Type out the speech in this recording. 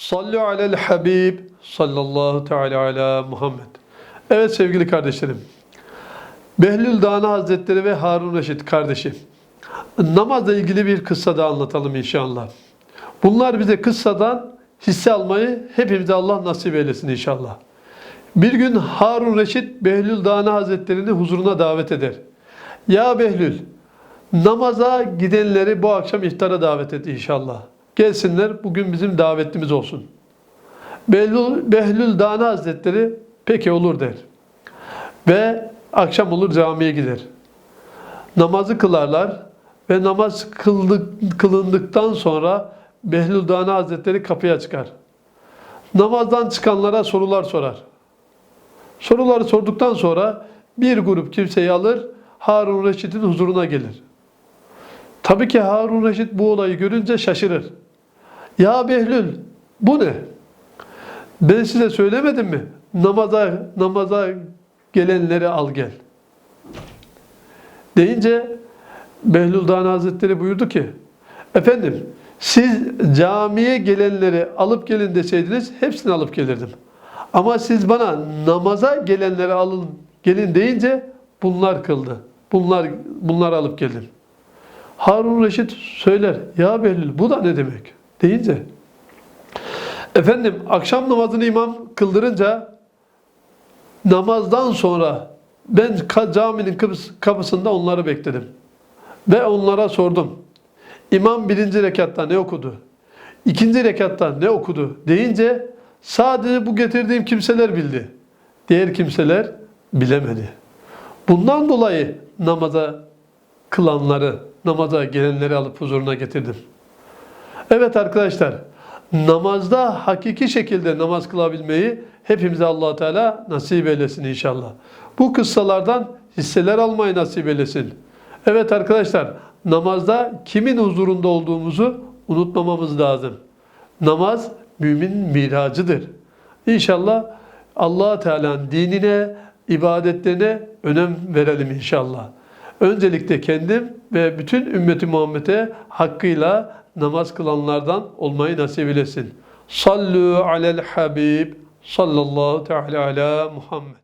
Sallu alel Habib sallallahu teala ala Muhammed. Evet sevgili kardeşlerim. Behlül Dana Hazretleri ve Harun Reşit kardeşi. Namazla ilgili bir kıssa da anlatalım inşallah. Bunlar bize kıssadan hisse almayı hepimize Allah nasip eylesin inşallah. Bir gün Harun Reşit Behlül Dana Hazretleri'ni huzuruna davet eder. Ya Behlül, namaza gidenleri bu akşam iftara davet et inşallah. Gelsinler bugün bizim davetlimiz olsun. Behlül, Behlül Dana Hazretleri peki olur der. Ve akşam olur camiye gider. Namazı kılarlar ve namaz kıldık, kılındıktan sonra Behlül Dana Hazretleri kapıya çıkar. Namazdan çıkanlara sorular sorar. Soruları sorduktan sonra bir grup kimseyi alır, Harun Reşit'in huzuruna gelir. Tabii ki Harun Reşit bu olayı görünce şaşırır. Ya Behlül bu ne? Ben size söylemedim mi? Namaza namaza gelenleri al gel. Deyince Behlül Dana Hazretleri buyurdu ki Efendim siz camiye gelenleri alıp gelin deseydiniz hepsini alıp gelirdim. Ama siz bana namaza gelenleri alın gelin deyince bunlar kıldı. Bunlar bunlar alıp geldim. Harun Reşit söyler. Ya Behlül bu da ne demek? Deyince efendim akşam namazını imam kıldırınca namazdan sonra ben caminin kapıs- kapısında onları bekledim. Ve onlara sordum. İmam birinci rekatta ne okudu? İkinci rekatta ne okudu? Deyince sadece bu getirdiğim kimseler bildi. Diğer kimseler bilemedi. Bundan dolayı namaza kılanları, namaza gelenleri alıp huzuruna getirdim. Evet arkadaşlar, namazda hakiki şekilde namaz kılabilmeyi hepimize allah Teala nasip eylesin inşallah. Bu kıssalardan hisseler almayı nasip eylesin. Evet arkadaşlar, namazda kimin huzurunda olduğumuzu unutmamamız lazım. Namaz mümin miracıdır. İnşallah allah Teala'nın dinine, ibadetlerine önem verelim inşallah. Öncelikle kendim ve bütün ümmeti Muhammed'e hakkıyla namaz kılanlardan olmayı nasip eylesin. Sallu alel Habib sallallahu teala ala Muhammed.